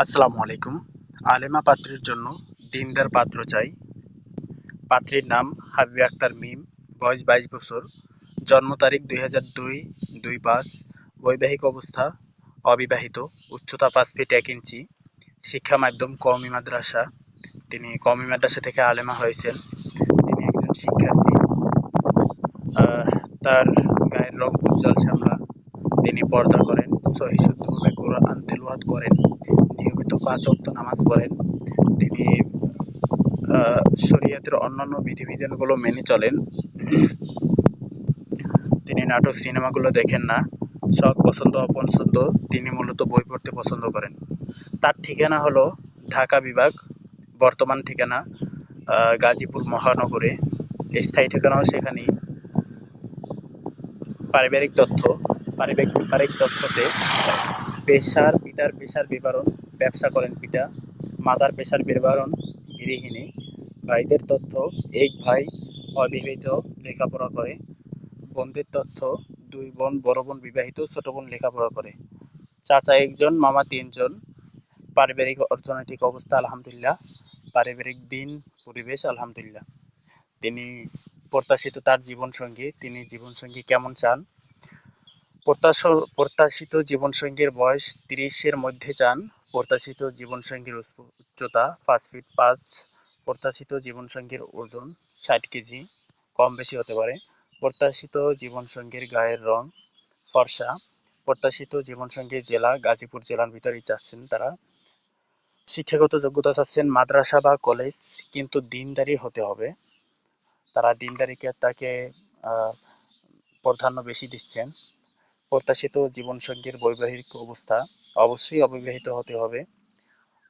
আসসালামু আলাইকুম। আলেমা পাত্রের জন্য দিনদার পাত্র চাই। পাত্রীর নাম হাবিব আক্তার মিম, বয়স বাইশ বছর, জন্ম তারিখ দুই হাজার দুই দুই পাঁচ, বৈবাহিক অবস্থা অবিবাহিত, উচ্চতা পাঁচ ফিট এক ইঞ্চি, শিক্ষা মাধ্যম কওমি মাদ্রাসা। তিনি কওমি মাদ্রাসা থেকে আলেমা হয়েছেন। তিনি একজন শিক্ষার্থী। তার গায়ের রং উজ্জ্বল শ্যামলা। তিনি পর্দা করেন। সহিশুদ্ধভাবে কোরআন তেলাওয়াত করেন, নিয়মিত পাঁচ ওয়াক্ত নামাজ পড়েন। তিনি শরীয়তের অন্যান্য বিধিবিধানগুলো মেনে চলেন। তিনি নাটক, সিনেমাগুলো দেখেন না। শখ পছন্দ অপছন্দ তিনি মূলত বই পড়তে পছন্দ করেন। তার ঠিকানা হলো ঢাকা বিভাগ, বর্তমান ঠিকানা গাজীপুর মহানগরে। স্থায়ী ঠিকানাও সেখানেই। পারিবারিক তথ্য পারিবারিক তথ্যতে পেশার পিতার পেশার বিবরণ, ব্যবসা করেন পিতা, মাতার পেশার বিবরণ, গৃহিণী। ভাইদের তথ্য, এক ভাই অবিবাহিত লেখাপড়া করে। বোনদের তথ্য, দুই বোন, বড় বোন বিবাহিত, ছোট বোন লেখাপড়া করে। চাচা একজন, মামা তিনজন। পারিবারিক অর্থনৈতিক অবস্থা, আলহামদুলিল্লাহ। পারিবারিক দিন, পরিবেশ, আলহামদুলিল্লাহ। তিনি প্রত্যাশিত তার জীবনসঙ্গী। তিনি জীবনসঙ্গী কেমন চান? প্রত্যাশিত জীবনসঙ্গীর বয়স তিরিশের মধ্যে চান। প্রত্যাশিত জীবনসঙ্গীর উচ্চ- উচ্চতা পাঁচ ফিট পাঁচ। প্রত্যাশিত জীবনসঙ্গীর ওজন ষাট কেজি কম বেশি হতে পারে। প্রত্যাশিত জীবনসঙ্গীর গায়ের রং ফর্সা। প্রত্যাশিত জীবনসঙ্গীর জেলা গাজীপুর জেলার ভিতরেই চাচ্ছেন তারা। শিক্ষাগত যোগ্যতা চাচ্ছেন মাদ্রাসা বা কলেজ, কিন্তু দিনদারি হতে হবে। তারা দিনদারিকে তাকে প্রাধান্য বেশি দিচ্ছেন। প্রত্যাশিত জীবনসঙ্গীর বৈবাহিক অবস্থা অবশ্যই অবিবাহিত হতে হবে।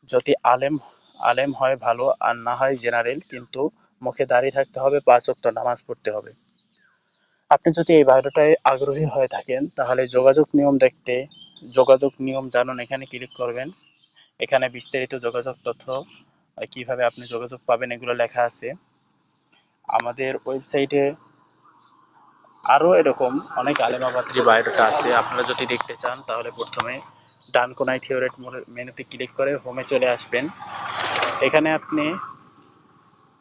যদি আলেম আলেম হয় ভালো, আর না হয় জেনারেল, কিন্তু মুখে দাঁড়িয়ে থাকতে হবে, পাঁচ ওয়াক্ত নামাজ পড়তে হবে। আপনি যদি এই বায়োডাটায় আগ্রহী হয়ে থাকেন, তাহলে যোগাযোগ নিয়ম দেখতে, যোগাযোগ নিয়ম জানুন এখানে ক্লিক করবেন। এখানে বিস্তারিত যোগাযোগ তথ্য, কীভাবে আপনি যোগাযোগ পাবেন, এগুলো লেখা আছে। আমাদের ওয়েবসাইটে আরও এরকম অনেক আলেমাবাত্রী বায়োডাটা আছে। আপনারা যদি দেখতে চান, তাহলে প্রথমে ডান কোনায় থিওরেট মেনুতে ক্লিক করে হোমে চলে আসবেন। এখানে আপনি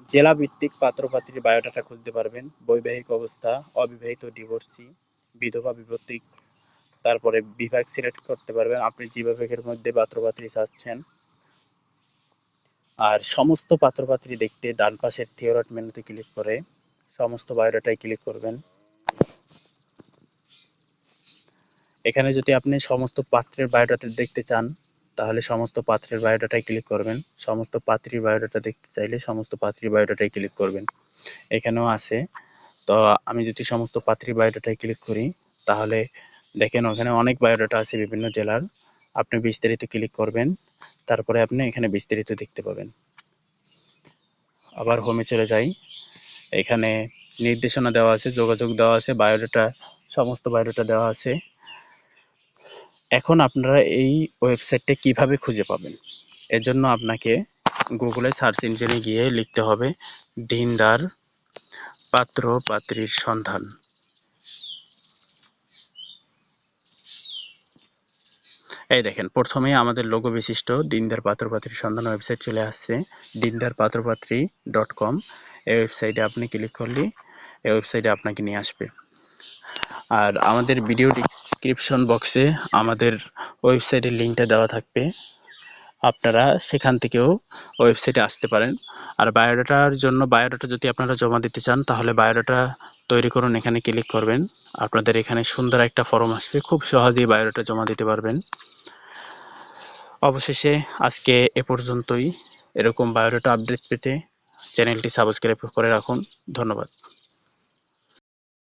জেলা ভিত্তিক পাত্রপাত্রীর বায়োডাটা খুঁজতে পারবেন। বৈবাহিক অবস্থা, অবিবাহিত ডিভোর্সি বিধবা বিভক্তিক তারপরে বিভাগ সিলেক্ট করতে পারবেন। আপনি যে বিভাগের মধ্যে পাত্রপাত্রী চাচ্ছেন। আর সমস্ত পাত্রপাত্রী দেখতে ডান পাশের থিওরট মেনুতে ক্লিক করে সমস্ত বায়োডাটায় ক্লিক করবেন। এখানে যদি আপনি সমস্ত পাত্রের বায়োডাটা দেখতে চান, তাহলে সমস্ত পাত্রের বায়োডাটায় ক্লিক করবেন। সমস্ত পাত্রীর বায়োডাটা দেখতে চাইলে সমস্ত পাত্রীর বায়োডাটায় ক্লিক করবেন। এখানেও আছে। তো আমি যদি সমস্ত পাত্রীর বায়োডাটায় ক্লিক করি, তাহলে দেখেন ওখানে অনেক বায়োডাটা আছে বিভিন্ন জেলার। আপনি বিস্তারিত ক্লিক করবেন। তারপরে আপনি এখানে বিস্তারিত দেখতে পাবেন। আবার হোমে চলে যাই। এখানে নির্দেশনা দেওয়া আছে, যোগাযোগ দেওয়া আছে বায়োডাটা সমস্ত বায়োডাটা দেওয়া আছে। এখন আপনারা এই ওয়েবসাইটটা কীভাবে খুঁজে পাবেন? এর জন্য আপনাকে গুগলে সার্চ ইঞ্জিনে গিয়ে লিখতে হবে দিনদার পাত্র পাত্রীর সন্ধান। এই দেখেন প্রথমেই আমাদের লোগো বিশিষ্ট দিনদার পাত্রপাত্রীর সন্ধান ওয়েবসাইট চলে আসছে, দিনদার পাত্রপাত্রী ডট কম। এই ওয়েবসাইটে আপনি ক্লিক করলে এই ওয়েবসাইটে আপনাকে নিয়ে আসবে। আর আমাদের ভিডিও ডিসক্রিপশন বক্সে আমাদের ওয়েবসাইটের লিঙ্কটা দেওয়া থাকবে। আপনারা সেখান থেকেও ওয়েবসাইটে আসতে পারেন। আর বায়োডাটার জন্য বায়োডাটা যদি আপনারা জমা দিতে চান, তাহলে বায়োডাটা তৈরি করুন, এখানে ক্লিক করবেন। আপনাদের এখানে সুন্দর একটা ফর্ম আসবে। খুব সহজেই বায়োডাটা জমা দিতে পারবেন। অবশেষে আজকে এ পর্যন্তই। এরকম বায়োডাটা আপডেট পেতে চ্যানেলটি সাবস্ক্রাইব করে রাখুন। ধন্যবাদ।